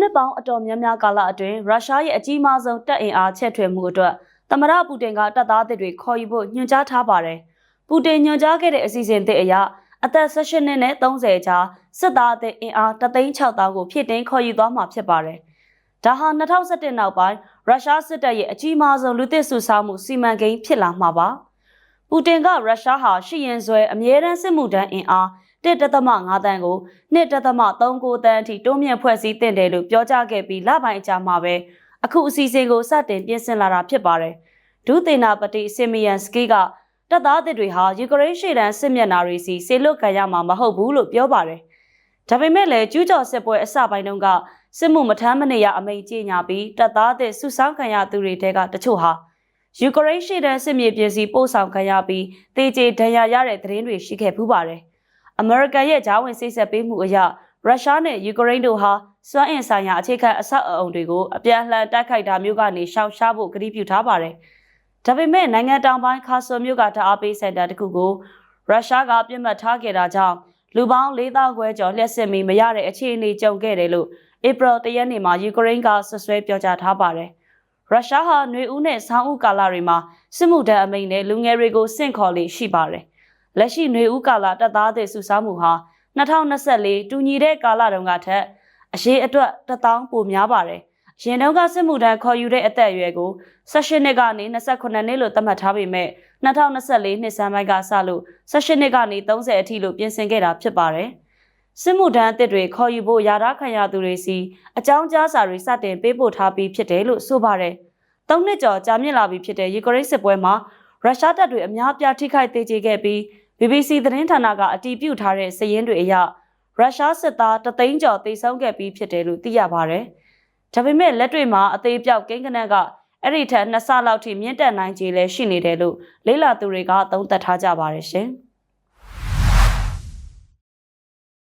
နှစ်ပေါင်းအတော်များများကာလအတွင်းရုရှားရဲ့အကြီးမားဆုံးတပ်အင်အားချက်ထွေမှုအတွက်သမရပူတင်ကတပ်သားသစ်တွေခေါ်ယူဖို့ညွှန်ကြားထားပါတယ်။ပူတင်ညွှန်ကြားခဲ့တဲ့အစီအစဉ်သစ်အရအသက်16နှစ်နဲ့30ကြားစစ်သားအသစ်အင်အား3,600ကိုဖြည့်တင်းခေါ်ယူသွားမှာဖြစ်ပါတယ်။ဒါဟာ2017နောက်ပိုင်းရုရှားစစ်တပ်ရဲ့အကြီးမားဆုံးလူသစ်စုဆောင်းမှုစီမံကိန်းဖြစ်လာမှာပါ။ပူတင်ကရုရှားဟာရှိရင်ဆွဲအမြဲတမ်းစစ်မှုထမ်းအင်အား 1.5တန်းကို1.39တန်းအထိတိုးမြင့်ဖွဲ့စည်းတင်တယ်လို့ပြောကြားခဲ့ပြီးလပိုင်းအကြာမှာပဲအခုအစီအစဉ်ကိုစတင်ပြင်ဆင်လာတာဖြစ်ပါတယ်။ဒုသေနာပတိဆီမီယန်စကီကတပ်သားသစ်တွေဟာယူကရိန်းရှေ့တန်းစစ်မျက်နှာတွေစီဆေလွတ်ခံရမှာမဟုတ်ဘူးလို့ပြောပါတယ်။ဒါပေမဲ့လည်းကျူးကျော်စစ်ပွဲအစပိုင်းတုန်းကစစ်မှုမထမ်းမနေရအမိန့်ကြေညာပြီးတပ်သားသစ်စုဆောင်းခံရသူတွေတဲကတချို့ဟာယူကရိန်းရှေ့တန်းစစ်မြေပြင်စီပို့ဆောင်ခံရပြီးတေကျေဒဏ်ရာရတဲ့သတင်းတွေရှိခဲ့ပူးပါတယ်။ အမေရိကန်ရဲ့ဂျားဝင်စိတ်ဆက်ပေးမှုအရရုရှားနဲ့ယူကရိန်းတို့ဟာစွမ်းအင်ဆိုင်ရာအခြေခံအဆောက်အအုံတွေကိုအပြန်အလှန်တိုက်ခိုက်တာမျိုးကနေရှောင်ရှားဖို့ကတိပြုထားပါတယ်။ဒါပေမဲ့နိုင်ငံတောင်ပိုင်းခါဆိုမြို့ကတအားပေးစင်တာတစ်ခုကိုရုရှားကပြစ်မှတ်ထားခဲ့တာကြောင့်လူပေါင်း4000ခွဲကျော်လျှက်စစ်မီမရတဲ့အခြေအနေကြုံခဲ့တယ်လို့ဧပြီတရက်နေ့မှာယူကရိန်းကဆွဆွဲပြောကြားထားပါတယ်။ရုရှားဟာຫນွေဦးနဲ့ဆောင်းဦးကာလတွေမှာစစ်မှုထမ်းအမိန့်နဲ့လူငယ်တွေကိုစင့်ခေါ်လေးရှိပါတယ်။ လက်ရှိຫນွေဦးကာလတပ်သားတွေစုဆောင်းမှုဟာ2024တူညီတဲ့ကာလတုန်းကထက်အရေးအတွက်1000ပိုများပါတယ်။ရင်တုန်းကစစ်မှုထမ်းခေါ်ယူတဲ့အသက်အရွယ်ကို18နှစ်ကနေ28နှစ်လို့သတ်မှတ်ထားပေမဲ့2024နှစ်စမ်းပိုင်းကစလို့18နှစ်ကနေ30အထိလို့ပြင်ဆင်ခဲ့တာဖြစ်ပါတယ်။စစ်မှုထမ်းအသစ်တွေခေါ်ယူဖို့ယာထားခံရသူတွေစီအကြောင်းကြားစာတွေစတင်ပေးပို့ထားပြီးဖြစ်တယ်လို့ဆိုပါတယ်။သုံးနှစ်ကျော်ကြာမြင့်လာပြီဖြစ်တဲ့ယူကရိန်းစစ်ပွဲမှာ ရုရှားတပ်တွေအများပြားထိခိုက်သေးကျေခဲ့ပြီး BBC သတင်းဌာနကအတည်ပြုထားတဲ့စည်ရင်းတွေအရရုရှားစစ်သားတသိန်းကျော်သေဆုံးခဲ့ပြီးဖြစ်တယ်လို့သိရပါတယ်။ဒါပေမဲ့လက်တွေမှာအသေးပြောက်ကိန်းကနက်ကအဲ့ဒီထက်နှစ်ဆလောက်ထိမြင့်တက်နိုင်ခြေလည်းရှိနေတယ်လို့လေ့လာသူတွေကသုံးသပ်ထားကြပါတယ်ရှင်။